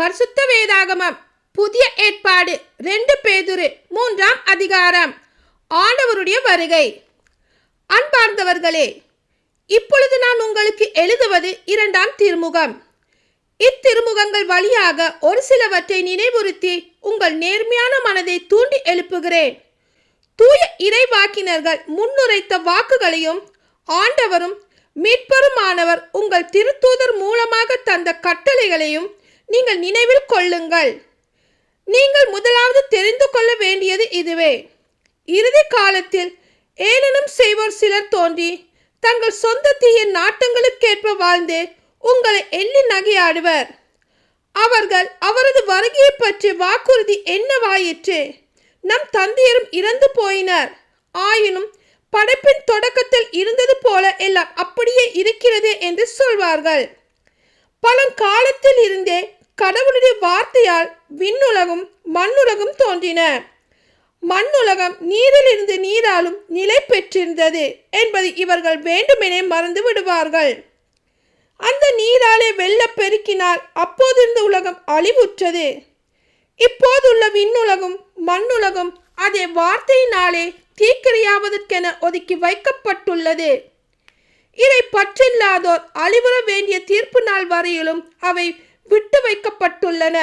பரிசுத்த வேதாகமம். புதிய ஏற்பாடு. ரெண்டு பேதுரு. மூன்றாம் அதிகாரம். ஆண்டவருடைய வருகை. அன்பார்ந்தவர்களே இப்பொழுது நான் உங்களுக்கு எழுதுவது இரண்டாம் திருமுகம். இத்திருமுகங்கள் வழியாக ஒரு சிலவற்றை நினைவுறுத்தி உங்கள் நேர்மையான மனதை தூண்டி எழுப்புகிறேன். தூய இறைவாக்கினர்கள் முன்னுரைத்த வாக்குகளையும் ஆண்டவரும் மீட்பருமானவர் உங்கள் திருத்தூதர் மூலமாக தந்த கட்டளைகளையும் நீங்கள் நினைவில் கொள்ளுங்கள். நீங்கள் முதலாவது தெரிந்து கொள்ள வேண்டியது இதுவே. இறுதி காலத்தில் ஏளனம் செய்வோர் சிலர் தோன்றி தங்கள் சொந்த தீய நாட்டங்களுக்கேற்ப வாழ்ந்து உங்களை எள்ளி நகையாடுவர். அவர்கள் அவரது வருகையை பற்றி வாக்குறுதி என்னவாயிற்று? நம் தந்தையரும் இறந்து போயினர். ஆயினும் படைப்பின் தொடக்கத்தில் இருந்தது போல எல்லாம் அப்படியே இருக்கிறது என்று சொல்வார்கள். பழங்காலத்தில் இருந்தே கடவுளுடைய வார்த்தையால் விண்ணுலகும் மண்ணுலகும் தோன்றின. மண்ணுலகம் நீரிலிருந்து நீராலும் நிலை பெற்றிருந்தது என்பதை இவர்கள் வேண்டுமெனே மறந்து விடுவார்கள். அந்த நீராலே வெள்ளப் பெருக்கினால் அப்போதிருந்த உலகம் அழிவுற்றது. இப்போதுள்ள விண்ணுலகும் மண்ணுலகும் அதே வார்த்தையினாலே தீக்கிரையாவதற்கென ஒதுக்கி வைக்கப்பட்டுள்ளது. இதை பற்றில்லாதோர் அழிவுற வேண்டிய தீர்ப்பு நாள் வரையிலும் அவை விட்டு வைக்கப்பட்டுள்ளன.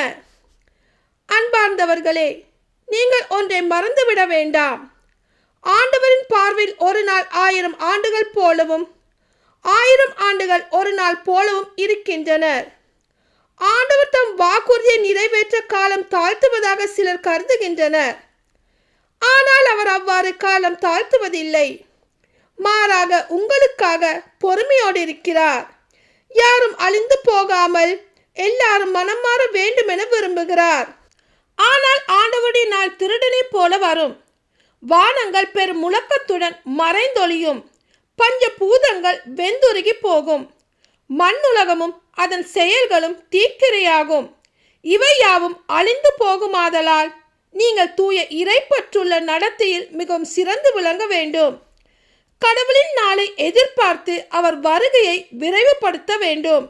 அன்பார்ந்தவர்களே நீங்கள் ஒன்றை மறந்துவிட வேண்டாம். ஆண்டவரின் பார்வையில் ஒரு நாள் ஆயிரம் ஆண்டுகள் போலவும் ஆயிரம் ஆண்டுகள் ஒரு நாள் போலவும் இருக்கின்றனர். ஆண்டவர் தம் வாக்குறுதியை நிறைவேற்ற காலம் தாழ்த்துவதாக சிலர் கருதுகின்றனர். ஆனால் அவர் அவ்வாறு காலம் தாழ்த்துவதில்லை. மாறாக உங்களுக்காக பொறுமையோடு இருக்கிறார். யாரும் அழிந்து போகாமல் எல்லாரும் மனம் மாற வேண்டுமென விரும்புகிறார். ஆனால் ஆண்டவருடைய நாள் திருடனைப் போல வரும். வானங்கள் பெரும் முழக்கத்துடன் மறைந்தொழியும். பஞ்ச பூதங்கள் வெந்துருகி போகும். மண்ணுலகமும் அதன் செயல்களும் தீக்கிரையாகும். இவை யாவும் அழிந்து போகுமாதலால் நீங்கள் தூய இறைப்பற்றுள்ள நடத்தையில் மிகவும் சிறந்து விளங்க வேண்டும். கடவுளின் நாளை எதிர்பார்த்து அவர் வருகையை விரைவுபடுத்த வேண்டும்.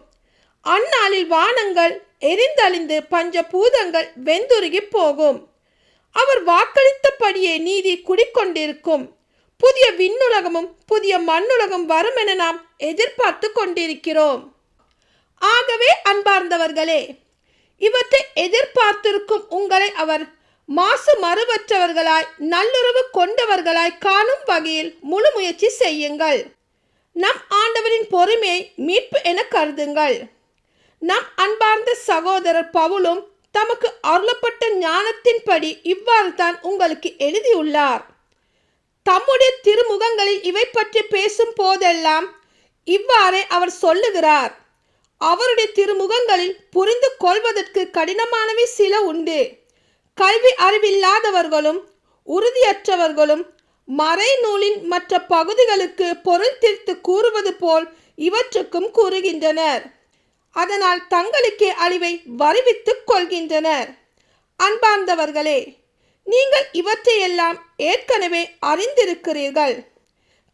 அந்நாளில் வானங்கள் எரிந்தழிந்து பஞ்ச பூதங்கள் வெந்துருகி போகும். அவர் வாக்களித்தபடியே நீதி குடிக்கொண்டிருக்கும். புதிய விண்ணுலகமும் புதிய மண்ணுலகம் வரும் என நாம் எதிர்பார்த்து கொண்டிருக்கிறோம். ஆகவே அன்பார்ந்தவர்களே இவற்றை எதிர்பார்த்திருக்கும் உங்களை அவர் மாசு மறுவற்றவர்களாய் நல்லுறவு கொண்டவர்களாய் காணும் வகையில் முழு முயற்சி செய்யுங்கள். நம் ஆண்டவரின் பொறுமையை மீட்பு என கருதுங்கள். நம் அன்பார்ந்த சகோதரர் பவுலும் தமக்கு அருளப்பட்ட ஞானத்தின்படி இவ்வாறு தான் உங்களுக்கு எழுதியுள்ளார். தம்முடைய திருமுகங்களில் இவை பற்றி பேசும் போதெல்லாம் இவ்வாறே அவர் சொல்லுகிறார். அவருடைய திருமுகங்களில் புரிந்து கொள்வதற்கு கடினமானவை சில உண்டு. கல்வி அறிவில்லாதவர்களும் உறுதியற்றவர்களும் மறைநூலின் மற்ற பகுதிகளுக்கு பொருள் திருத்து கூறுவது போல் இவற்றுக்கும் கூறுகின்றனர். அதனால் தங்களுக்கே அழிவை வருவித்துக் கொள்கின்றனர். அன்பார்ந்தவர்களே நீங்கள் இவற்றையெல்லாம் ஏற்கனவே அறிந்திருக்கிறீர்கள்.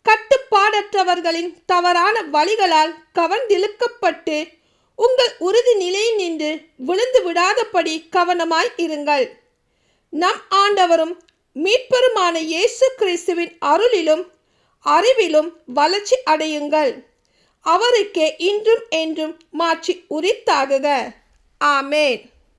கட்டுப்பாடற்றவர்களின் தவறான வழிகளால் கவர்ந்திழுக்கப்பட்டு உங்கள் உறுதி நிலையில் நின்று விழுந்து விடாதபடி கவனமாய் இருங்கள். நம் ஆண்டவரும் மீட்பருமான இயேசு கிறிஸ்துவின் அருளிலும் அறிவிலும் வளர்ச்சி அடையுங்கள். அவருக்கே இன்றும் என்றும் மாற்றி உரித்தாகுக. ஆமேன்.